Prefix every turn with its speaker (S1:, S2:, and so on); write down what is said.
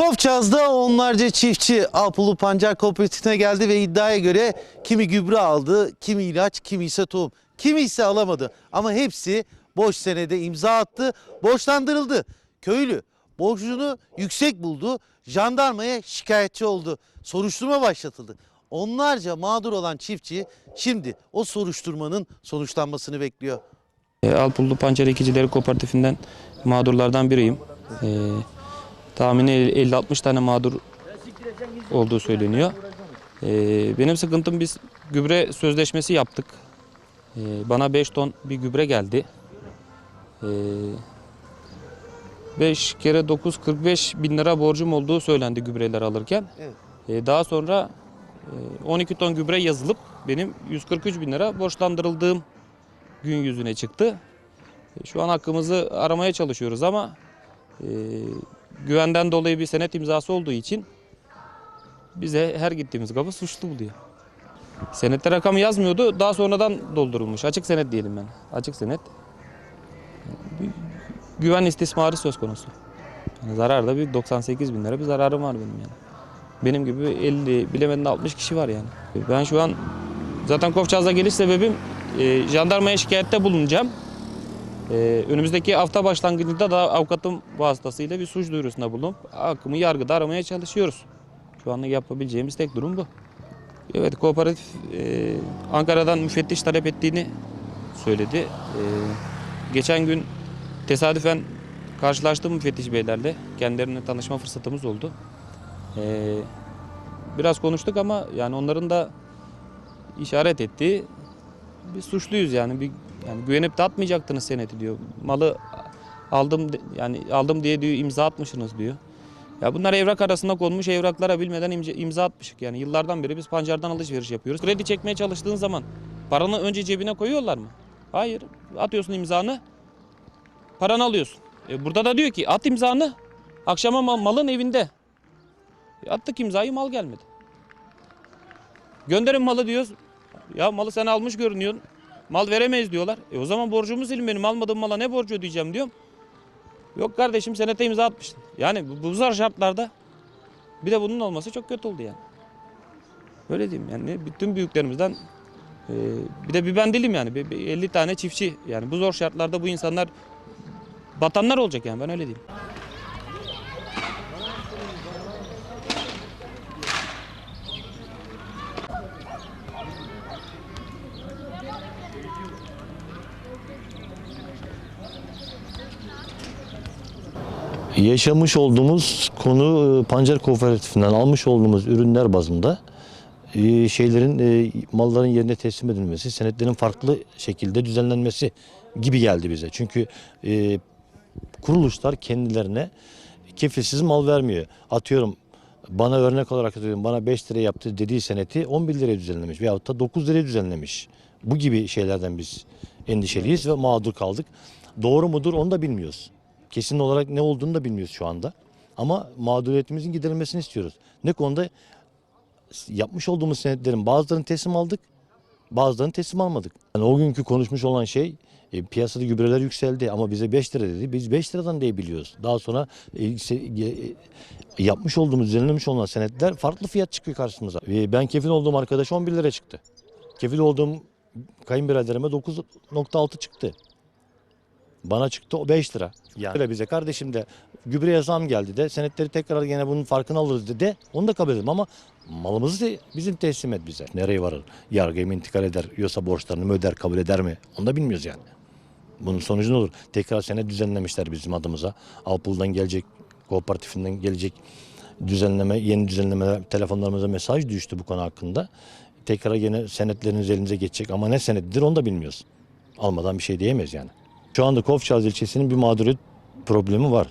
S1: Kofçaz'da onlarca çiftçi Alpulu Pancar Kooperatifine geldi ve iddiaya göre kimi gübre aldı, kimi ilaç, kimi ise tohum, kimi ise alamadı. Ama hepsi boş senede imza attı, borçlandırıldı. Köylü borcunu yüksek buldu, jandarmaya şikayetçi oldu. Soruşturma başlatıldı. Onlarca mağdur olan çiftçi şimdi o soruşturmanın sonuçlanmasını bekliyor.
S2: E, Alpullu Pancar Ekicileri Kooperatifinden mağdurlardan biriyim. E, tahmini 50-60 tane mağdur olduğu söyleniyor. E, benim sıkıntım biz gübre sözleşmesi yaptık. E, bana 5 ton bir gübre geldi. E, 5 kere 9 45 bin lira borcum olduğu söylendi gübreler alırken.
S1: Evet.
S2: E, daha sonra e, 12 ton gübre yazılıp benim 143 bin lira borçlandırıldığım gün yüzüne çıktı. E, Şu an hakkımızı aramaya çalışıyoruz ama e, güvenden dolayı bir senet imzası olduğu için bize her gittiğimiz kapı suçlu buluyor. Senette rakamı yazmıyordu. Daha sonradan doldurulmuş. Açık senet diyelim ben. Açık senet. Bir güven istismarı söz konusu. Yani zarar bir 98 bin lira bir zararım var benim yani. Benim gibi 50 bilemedin 60 kişi var yani. Ben şu an zaten Kofçaz'a geliş sebebim e, jandarmaya şikayette bulunacağım. E, önümüzdeki hafta başlangıcında da avukatım vasıtasıyla bir suç duyurusunda bulunup hakkımı yargıda aramaya çalışıyoruz. Şu anlık yapabileceğimiz tek durum bu. Evet kooperatif e, Ankara'dan müfettiş talep ettiğini söyledi. E, geçen gün tesadüfen karşılaştım müfettiş beylerle. Kendilerine tanışma fırsatımız oldu. E, biraz konuştuk ama yani onların da işaret ettiği biz suçluyuz yani bir yani güvenip de atmayacaktınız seneti diyor. Malı aldım yani aldım diye diyor imza atmışsınız diyor. Ya bunlar evrak arasında konmuş evraklara bilmeden imza, imza atmışık yani yıllardan beri biz pancardan alışveriş yapıyoruz. Kredi çekmeye çalıştığın zaman paranı önce cebine koyuyorlar mı? Hayır. Atıyorsun imzanı. Paranı alıyorsun. E burada da diyor ki at imzanı. Akşama mal- malın evinde. E attık imzayı mal gelmedi. Gönderin malı diyoruz. Ya malı sen almış görünüyorsun. Mal veremeyiz diyorlar. E o zaman borcumu silin benim almadığım mala ne borcu ödeyeceğim diyorum. Yok kardeşim senete imza atmıştın. Yani bu, bu zor şartlarda bir de bunun olması çok kötü oldu yani. Öyle diyeyim yani bütün büyüklerimizden e, bir de bir ben değilim yani bir, bir 50 tane çiftçi yani bu zor şartlarda bu insanlar batanlar olacak yani ben öyle diyeyim.
S3: Yaşamış olduğumuz konu e, pancar kooperatifinden almış olduğumuz ürünler bazında e, şeylerin e, malların yerine teslim edilmesi, senetlerin farklı şekilde düzenlenmesi gibi geldi bize. Çünkü kuruluşlar kendilerine kefilsiz mal vermiyor. Atıyorum bana örnek olarak atıyorum bana 5 lira yaptı dediği seneti 11 liraya düzenlemiş veyahut da 9 liraya düzenlemiş. Bu gibi şeylerden biz endişeliyiz ve mağdur kaldık. Doğru mudur onu da bilmiyoruz. Kesin olarak ne olduğunu da bilmiyoruz şu anda. Ama mağduriyetimizin giderilmesini istiyoruz. Ne konuda? Yapmış olduğumuz senetlerin bazılarını teslim aldık, bazılarını teslim almadık. Yani o günkü konuşmuş olan şey e, piyasada gübreler yükseldi ama bize 5 lira dedi. Biz 5 liradan diye biliyoruz. Daha sonra e, se- e, yapmış olduğumuz, düzenlemiş olan senetler farklı fiyat çıkıyor karşımıza. E, ben kefil olduğum arkadaş 11 lira çıktı. Kefil olduğum kayınbiraderime 9.6 çıktı. Bana çıktı o 5 lira. Yani Öyle bize kardeşim de gübreye zam geldi de senetleri tekrar yine bunun farkını alırız dedi. Onu da kabul edelim ama malımızı da bizim teslim et bize. Nereye varır? Yargıya mı intikal eder? Yoksa borçlarını mı öder kabul eder mi? Onu da bilmiyoruz yani. Bunun sonucu ne olur? Tekrar senet düzenlemişler bizim adımıza. Alpul'dan gelecek, kooperatifinden gelecek düzenleme, yeni düzenleme telefonlarımıza mesaj düştü bu konu hakkında. Tekrar yine senetleriniz elinize geçecek ama ne senettir onu da bilmiyoruz. Almadan bir şey diyemeyiz yani. Şu anda Kofçaz ilçesinin bir mağduriyet problemi var.